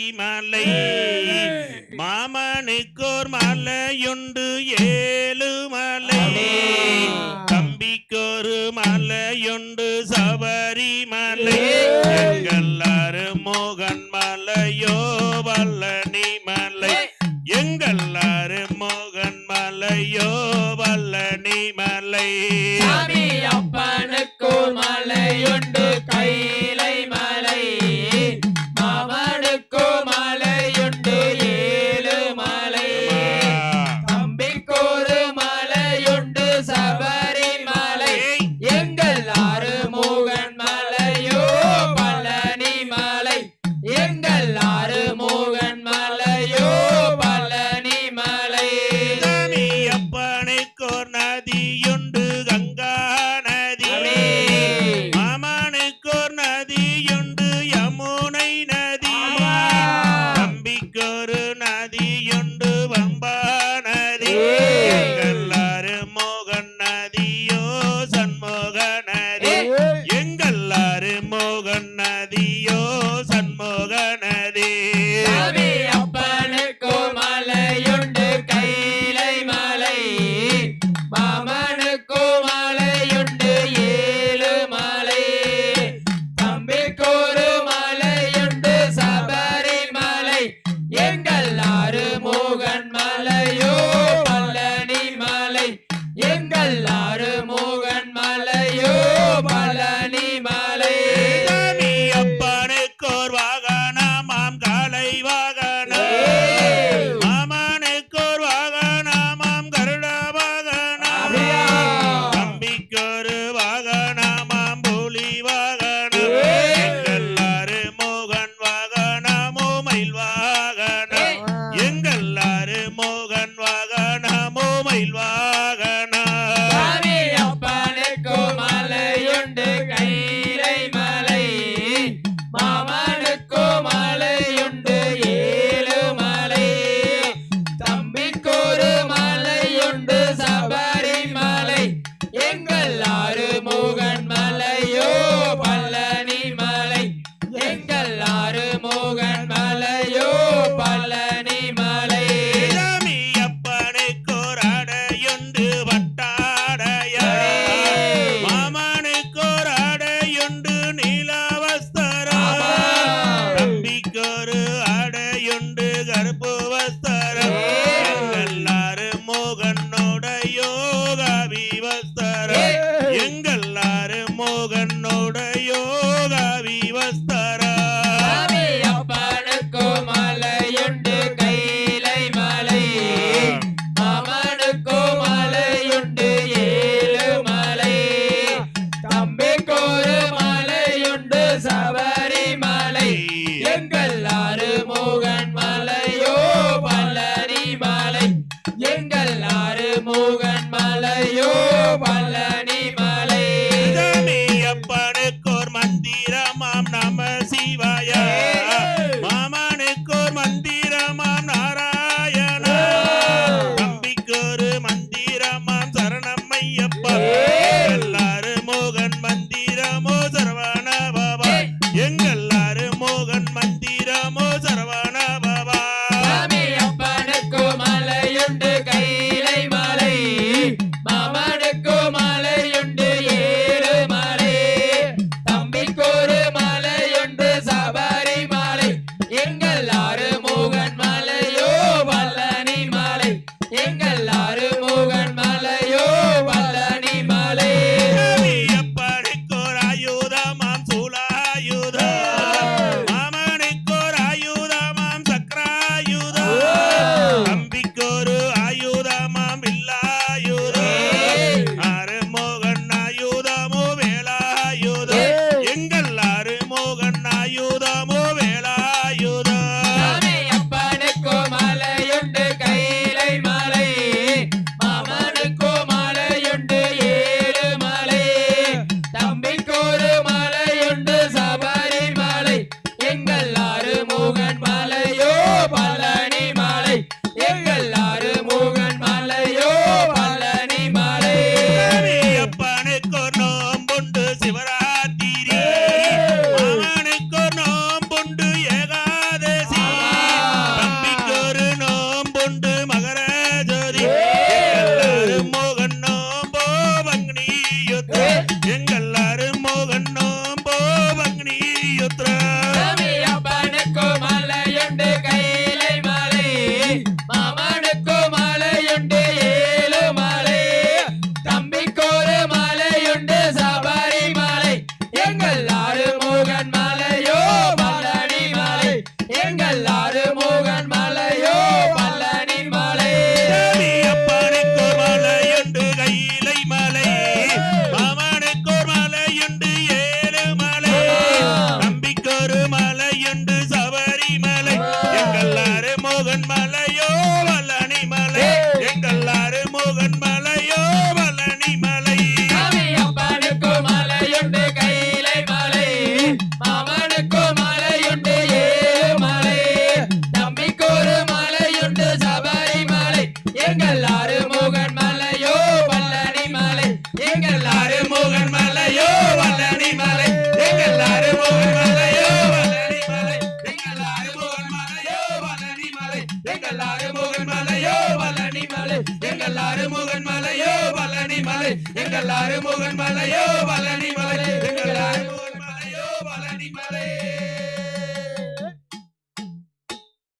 மலை. மாமனுக்கோர் மலையுண்டு ஏழு மலை. தம்பிக்கோரு மலையுண்டு சபரி நதியோ சண்முக நதி una yoga viva நம சிவாய I'm a la எங்கள் முகன் மலையோ